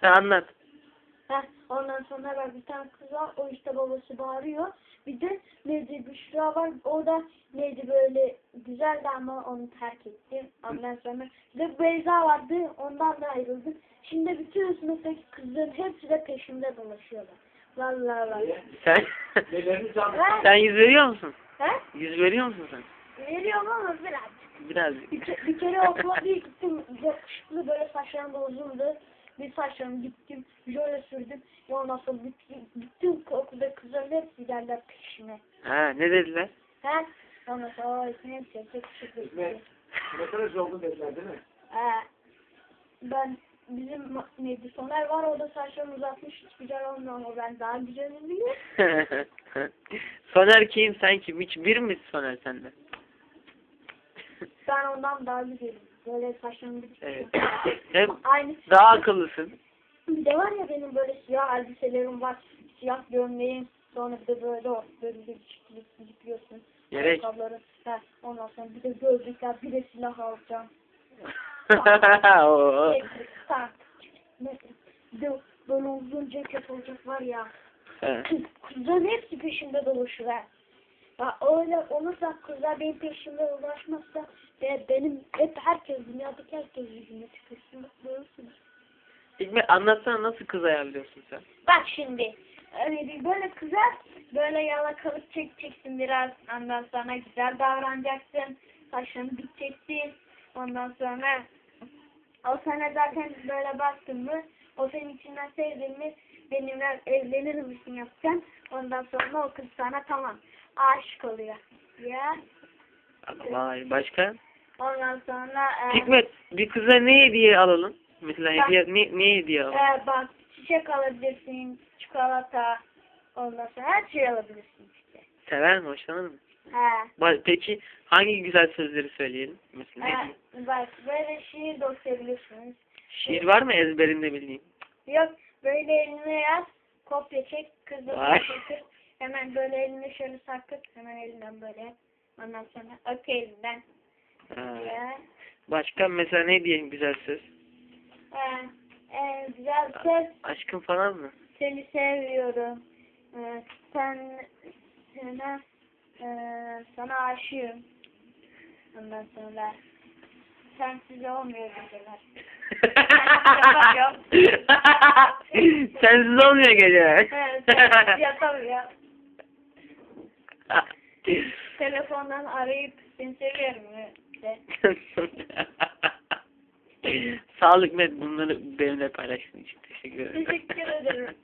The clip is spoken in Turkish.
Ha, anlat. Heh, ondan sonra var bir tane kız var. O işte babası bağırıyor. Bir de neydi Büşra var. O da neydi böyle güzeldi ama onu terk ettim. Ondan sonra bir de Beyza vardı. Ondan da ayrıldım. Şimdi bütün sınıftaki kızların hepsi de peşimde dolaşıyorlar. Vallahi vallahi. Sen sen yüz veriyor musun? He? Yüz veriyor musun sen? Veriyorum ama birazcık. Birazcık. Bir, ke- bir kere okula bir gittim. Yakışıklı böyle saçlarım da uzundu. Bir saçlarımı gittim. Jöle sürdüm. Ya ondan sonra bütün, bütün okulda kızların hepsi geldiler peşime. Ha ne dediler? He? Ondan sonra o ismi hepsi. İsmet. Ne kadar oldu dediler değil mi? Ee, ben bizim neydi Soner var o da saçlarını uzatmış hiç güzel olmuyor ama ben daha güzelim diye. Soner kim sen kim? Hiç bir mi Soner sende? Ben ondan daha güzelim. Böyle saçlarımı Evet. evet. Hem Aynı daha akıllısın. Bir de var ya benim böyle siyah elbiselerim var. Siyah gömleğim. Sonra bir de böyle o bir çıkıyorsun, çıkıyorsun. Gerek. Ayakkabıları. He, ondan sonra bir de gözlükler, bir de silah alacağım. Oo. Tek- tak. Ne- Bir de böyle uzun ceket olacak var ya. Kız, kızların hepsi peşimde dolaşır ha. Öyle olursa kızlar benim peşimde dolaşmazsa ve benim hep herkes dünyadaki herkes yüzüme tükürsün. Görürsünüz. Hikmet anlatsana nasıl kız ayarlıyorsun sen? Bak şimdi. Öyle bir böyle kızar, böyle yalakalık çekeceksin biraz. Ondan sonra güzel davranacaksın. Saçlarını dikeceksin. Ondan sonra o sana zaten böyle baktın mı, o senin içinden sevdin mi, benimle evlenir misin yapacaksın. Ondan sonra o kız sana tamam aşık oluyor. Ya. Vay başka? Ondan sonra e, Hikmet bir kıza ne hediye alalım? Mesela Bak. hediye ne, ne hediye alalım? e, bak çiçek alabilirsin, çikolata, ondan sonra her şey alabilirsin işte. Sever mi? Hoşlanır mı? He. Peki hangi güzel sözleri söyleyelim? Mesela? Ee, bak böyle şiir de okuyabilirsiniz. Şiir var mı ezberinde bildiğin? Yok böyle eline yaz, kopya çek, kızı. Hemen böyle eline şöyle sarkıt, hemen elinden böyle. Ondan sonra öp elinden. Ha. Ya. Başka mesela ne diyeyim güzel söz? Ee, e, güzel söz, Aşkın falan mı? seni seviyorum. Ee, sen, sana, e, sana aşığım. Ondan sonra sensiz olmuyor geceler. Sensiz olmuyor gece. Evet, sensiz yatamıyor. Telefondan arayıp seni seviyorum de. Sağlık Met bunları benimle paylaştığın için teşekkür ederim.